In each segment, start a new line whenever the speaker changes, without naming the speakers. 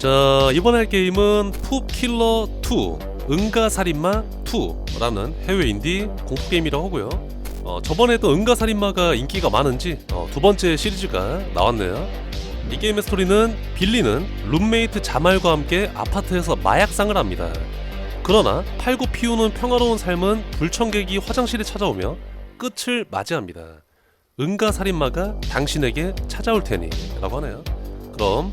자 이번 할 게임은 푸킬러 2 응가살인마 2라는 해외 인디 공포 게임이라고 하고요. 어, 저번에도 응가살인마가 인기가 많은지 어, 두 번째 시리즈가 나왔네요. 이 게임의 스토리는 빌리는 룸메이트 자말과 함께 아파트에서 마약상을 합니다. 그러나 팔고 피우는 평화로운 삶은 불청객이 화장실에 찾아오며 끝을 맞이합니다. 응가 살인마가 당신에게 찾아올 테니 라고 하네요. 그럼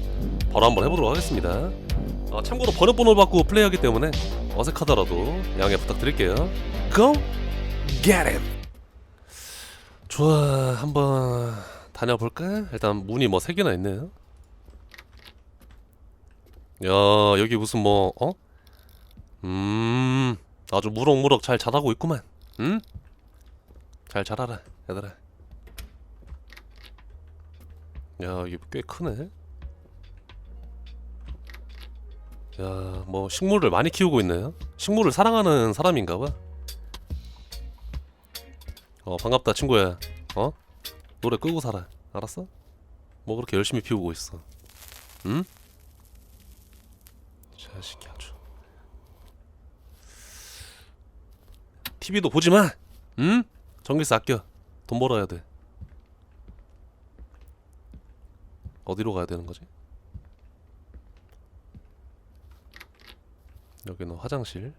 바로 한번 해보도록 하겠습니다. 어, 참고로 번호번호 받고 플레이하기 때문에 어색하더라도 양해 부탁드릴게요. Go get it. 좋아, 한번 다녀볼까? 일단 문이 뭐 세 개나 있네요. 야, 여기 무슨 뭐 어? 음, 아주 무럭무럭 잘 자라고 있구만. 응? 잘 자라라, 얘들아. 야, 이게 꽤 크네. 야, 뭐 식물을 많이 키우고 있네요. 식물을 사랑하는 사람인가 봐. 어, 반갑다, 친구야. 어? 노래 끄고 살아. 알았어? 뭐 그렇게 열심히 피우고 있어. 응? 자식이 아주. TV도 보지 마. 응? 전기세 아껴. 돈 벌어야 돼. 어디로 가야 되는 거지? 여기는 화장실.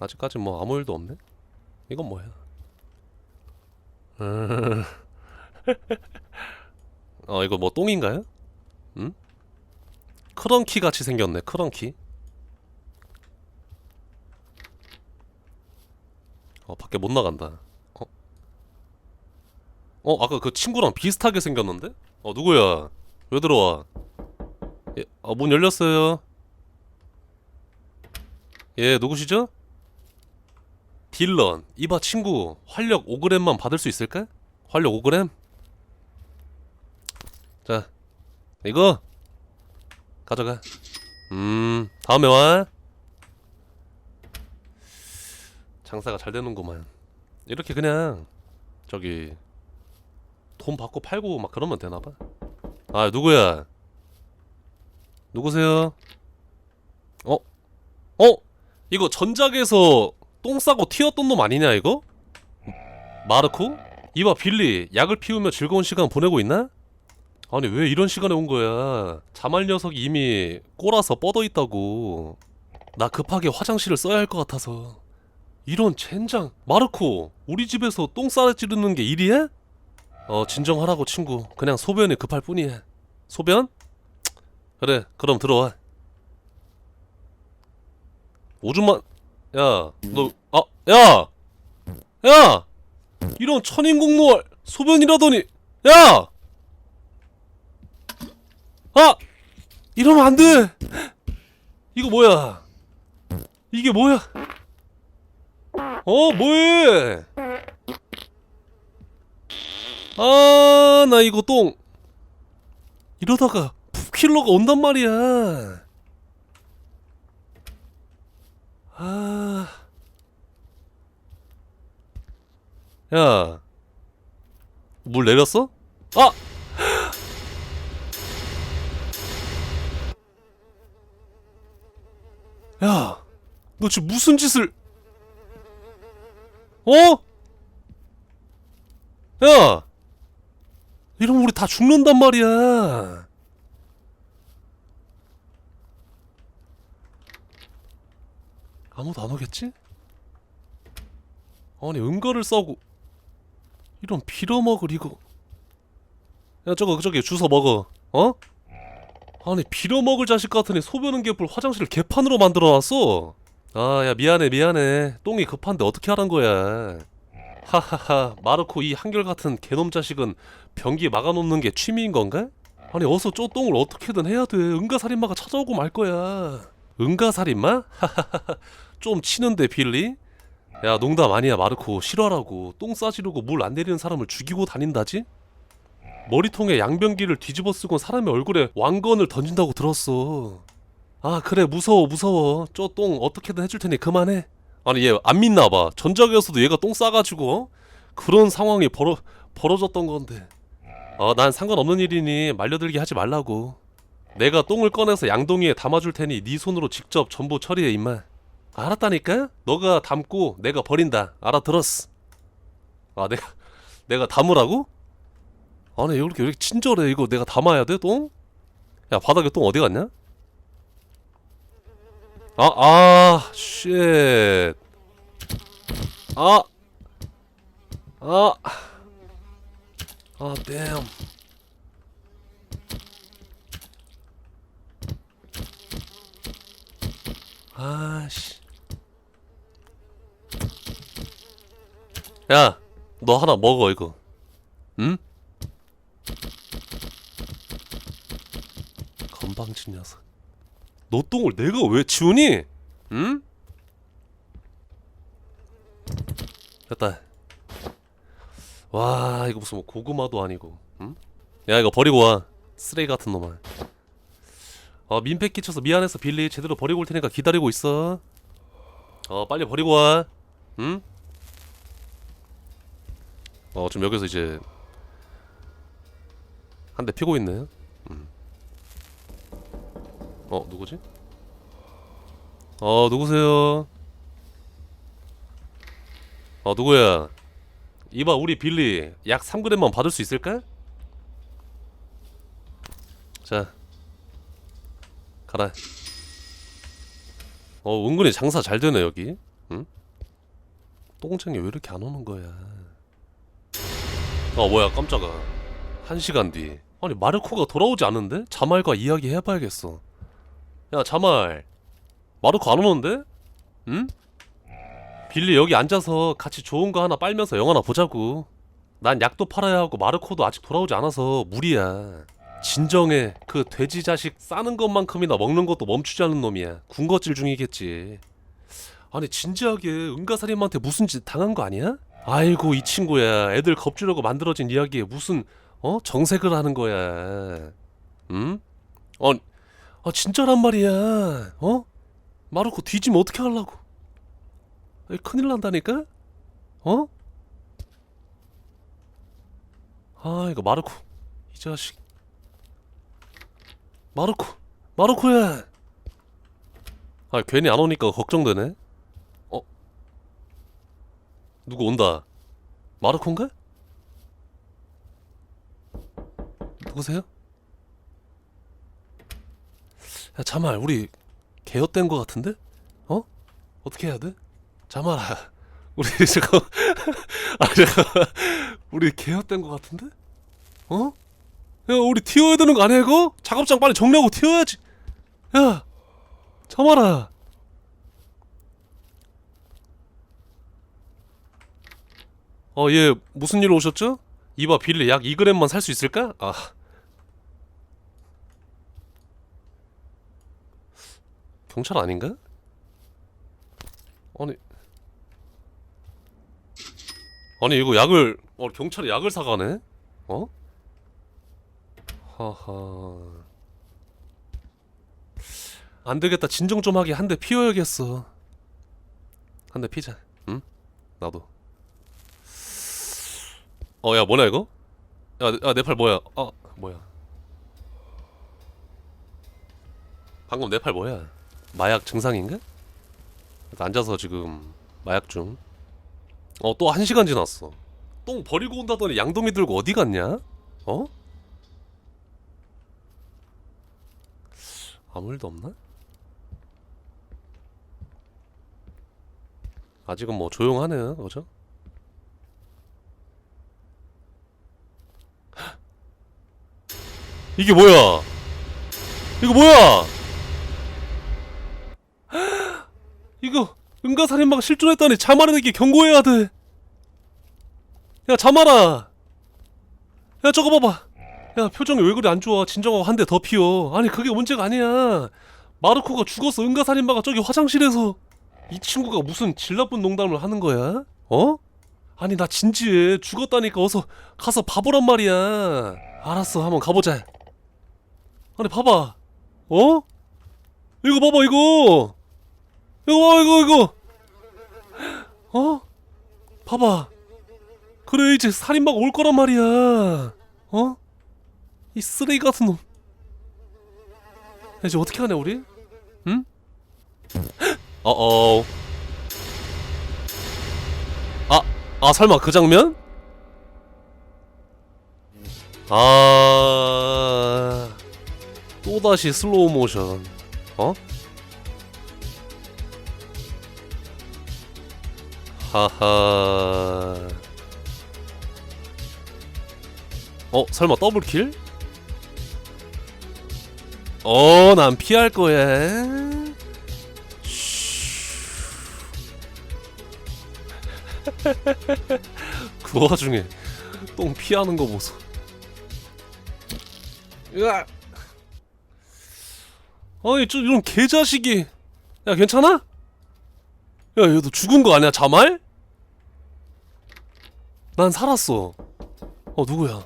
아직까지 뭐 아무 일도 없네. 이건 뭐야? 음. 어 이거 뭐 똥인가요? 응? 크런키 같이 생겼네. 크런키. 어 밖에 못 나간다. 어? 어 아까 그 친구랑 비슷하게 생겼는데? 어 누구야? 왜 들어와? 예, 어, 문 열렸어요. 예, 누구시죠? 딜런, 이봐 친구, 활력 5g만 받을 수 있을까? 활력 5g? 자, 이거 가져가. 음, 다음에 와. 장사가 잘 되는구만. 이렇게 그냥 저기 돈 받고 팔고 막 그러면 되나 봐. 아, 누구야? 누구세요? 어? 어? 이거 전작에서 똥 싸고 튀었던 놈 아니냐 이거? 마르코? 이봐 빌리 약을 피우며 즐거운 시간 보내고 있나? 아니 왜 이런 시간에 온 거야 자말 녀석이 이미 꼬라서 뻗어 있다고 나 급하게 화장실을 써야 할 것 같아서 이런 젠장 마르코 우리 집에서 똥 싸 찌르는 게 일이야? 어 진정하라고 친구 그냥 소변이 급할 뿐이야 소변? 그래 그럼 들어와 오줌만 야너 아, 야! 야! 이런 천인공노할 소변이라더니 야! 아! 이러면 안 돼! 이거 뭐야? 이게 뭐야? 어, 뭐해? 아, 나 이거 똥. 이러다가 푸킬러가 온단 말이야. 아. 야. 물 내렸어? 아! 야. 너 지금 무슨 짓을 어? 야! 이러면 우리 다 죽는단 말이야. 아무도 안 오겠지? 아니 은거를 써고 이런 빌어먹을 이거 야 저거 저기 주워 먹어 어? 아니 빌어먹을 자식 같으니 소변은 개뿔 화장실을 개판으로 만들어놨어 아야 미안해 미안해 똥이 급한데 어떻게 하란 거야 하하하 마르코 이 한결같은 개놈 자식은 변기 막아놓는 게 취미인 건가? 아니 어서 쪼 똥을 어떻게든 해야 돼 응가살인마가 찾아오고 말 거야 응가살인마? 하하하 좀 치는데 빌리? 야 농담 아니야 마르코 실화라고 똥 싸지르고 물 안 내리는 사람을 죽이고 다닌다지? 머리통에 양변기를 뒤집어 쓰고 사람의 얼굴에 왕건을 던진다고 들었어 아 그래 무서워 무서워 저똥 어떻게든 해줄 테니 그만해 아니 얘 안 믿나 봐 전작에서도 얘가 똥 싸가지고 어? 그런 상황이 벌어, 벌어졌던 건데 어, 난 상관없는 일이니 말려들게 하지 말라고. 내가 똥을 꺼내서 양동이에 담아줄 테니 네 손으로 직접 전부 처리해 임마. 알았다니까? 너가 담고 내가 버린다. 알아들었어. 아 내가 내가 담으라고? 아니 이렇게 이렇게 친절해 이거 내가 담아야 돼 똥? 야 바닥에 똥 어디 갔냐? 아, 아, 쉣. 아, 아, 아, 댐. 아씨. 야, 너 하나 먹어 이거. 응? 건방진 녀석. 너 똥을 내가 왜 치우니? 응? 됐다. 와 이거 무슨 뭐 고구마도 아니고. 응? 야 이거 버리고 와. 쓰레기 같은 놈아. 어 민폐 끼쳐서 미안해서 빌리 제대로 버리고 올 테니까 기다리고 있어. 어 빨리 버리고 와. 응? 어 지금 여기서 이제 한 대 피고 있네. 음. 어 누구지? 어 누구세요? 어 누구야? 이봐 우리 빌리 약 3g만 받을 수 있을까? 자 가라. 어 은근히 장사 잘 되네 여기. 응? 똥쟁이 왜 이렇게 안 오는 거야? 어 뭐야 깜짝아. 한 시간 뒤. 아니 마르코가 돌아오지 않는데? 자말과 이야기 해봐야겠어. 야 자말. 마르코 안 오는데? 응? 빌리 여기 앉아서 같이 좋은 거 하나 빨면서 영화나 보자고. 난 약도 팔아야 하고 마르코도 아직 돌아오지 않아서 무리야. 진정해. 그 돼지 자식 싸는 것만큼이나 먹는 것도 멈추지 않는 놈이야. 군것질 중이겠지. 아니 진지하게 은가사님한테 무슨 짓 당한 거 아니야? 아이고 이 친구야. 애들 겁주려고 만들어진 이야기에 무슨 어 정색을 하는 거야. 응? 어, 아 진짜란 말이야. 어? 마르코 뒤지면 어떻게 하려고? 아이, 큰일 난다니까? 어? 아 이거 마르코 이 자식 마르코 마르코야 아 괜히 안 오니까 걱정되네 어? 누구 온다 마르코인가? 누구세요? 야 자말 우리 개업된 거 같은데? 어? 어떻게 해야 돼? 자말아 우리 잠깐 아 잠깐 우리 개업된 거 같은데? 어? 야 우리 튀어야 되는 거 아니야 이거? 작업장 빨리 정리하고 튀어야지 야 자말아 어얘 무슨 일로 오셨죠? 이봐 빌리 약 2g만 살 수 있을까? 아 경찰 아닌가? 아니 아니 이거 약을 어 경찰이 약을 사가네? 어? 하하 안 되겠다 진정 좀 하게 한 대 피워야겠어 한 대 피자 응? 나도 어 야 뭐냐 이거? 야내 팔 뭐야 아 뭐야 방금 내 팔 뭐야 마약 증상인가? 앉아서 지금 마약 중. 어, 또 한 시간 지났어. 똥 버리고 온다더니 양동이 들고 어디 갔냐? 어? 아무 일도 없나? 아직은 뭐 조용하네요, 그죠? 이게 뭐야? 이거 뭐야? 이거 은가살인마가 실존했다니 자말에게 경고해야 돼. 야 자말아. 야 저거 봐봐. 야 표정이 왜 그리 안 좋아? 진정하고 한 대 더 피워. 아니 그게 문제가 아니야. 마르코가 죽었어. 은가살인마가 저기 화장실에서. 이 친구가 무슨 질 나쁜 농담을 하는 거야? 어? 아니 나 진지해. 죽었다니까 어서 가서 봐보란 말이야. 알았어 한번 가보자. 아니 봐봐. 어? 이거 봐봐 이거. 이거 봐 이거 이거 어? 봐봐 그래 이제 살인마가 올 거란 말이야 어? 이 쓰레기 같은 놈. 야, 이제 어떻게 하냐 우리? 응? 어어. 아, 아 설마 그 장면? 아, 또 다시 슬로우 모션. 어? 하하. 어, 설마 더블킬? 어, 난 피할 거야. 그 와중에 똥 피하는 거 보소. 으악. 아니, 저 이런 개자식이. 야, 괜찮아? 야, 얘도 죽은 거 아니야, 자말? 난 살았어. 어, 누구야?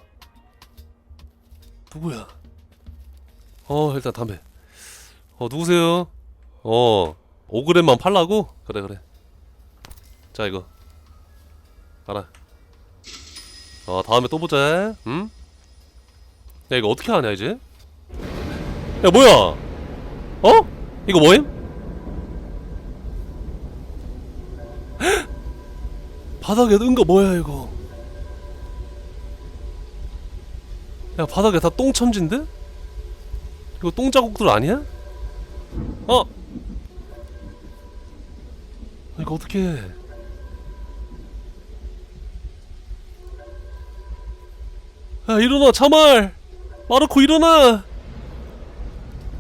누구야? 어, 일단 담배. 어, 누구세요? 어, 5g만 팔라고? 그래, 그래. 자, 이거. 알아. 어, 다음에 또 보자. 응? 야, 이거 어떻게 하냐, 이제? 야, 뭐야? 어? 이거 뭐임? 바닥에 넣은 거 뭐야, 이거? 야, 바닥에 다 똥천진데? 이거 똥자국들 아니야? 어? 이거 어떻게 해? 야, 일어나, 자말! 마르코, 일어나!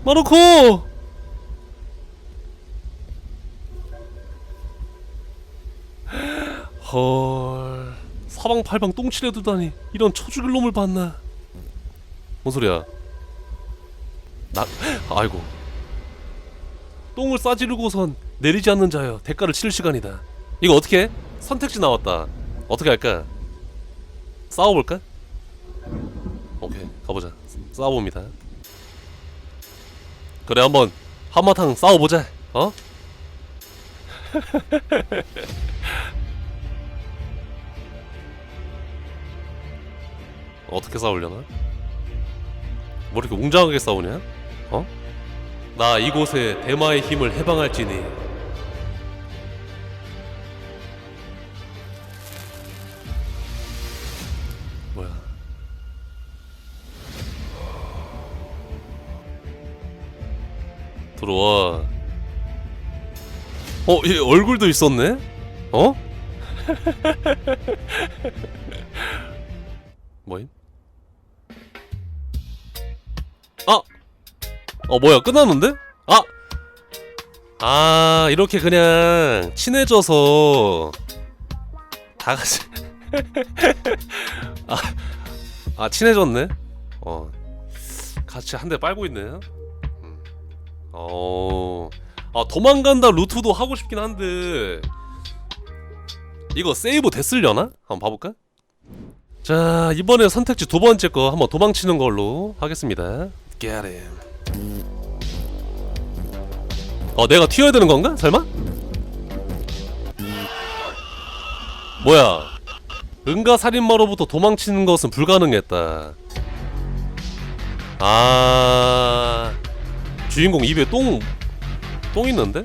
마르코! 헐 사방팔방 똥칠해 두다니 이런 쳐죽일 놈을 봤나 뭔 소리야 나 아이고 똥을 싸지르고선 내리지 않는 자여 대가를 치를 시간이다 이거 어떻게 해? 선택지 나왔다 어떻게 할까 싸워볼까? 오케이 가보자 싸워봅니다 그래 한번 한바탕 싸워보자 어? 어떻게 싸우려나? 뭐 이렇게 웅장하게 싸우냐? 어? 나 이곳에 대마의 힘을 해방할지니 뭐야 들어와 어? 얘 얼굴도 있었네? 어? 뭐임? 어 뭐야 끝났는데? 아! 아 이렇게 그냥 친해져서 다 같이 아, 아 친해졌네? 어 같이 한 대 빨고 있네 음. 어... 아 도망간다 루트도 하고 싶긴 한데 이거 세이브 됐으려나? 한번 봐볼까? 자 이번에 선택지 두 번째 거 한번 도망치는 걸로 하겠습니다 Get him 어 내가 튀어야 되는 건가? 설마? 뭐야 응가 살인마로부터 도망치는 것은 불가능했다 아 주인공 입에 똥 똥 있는데?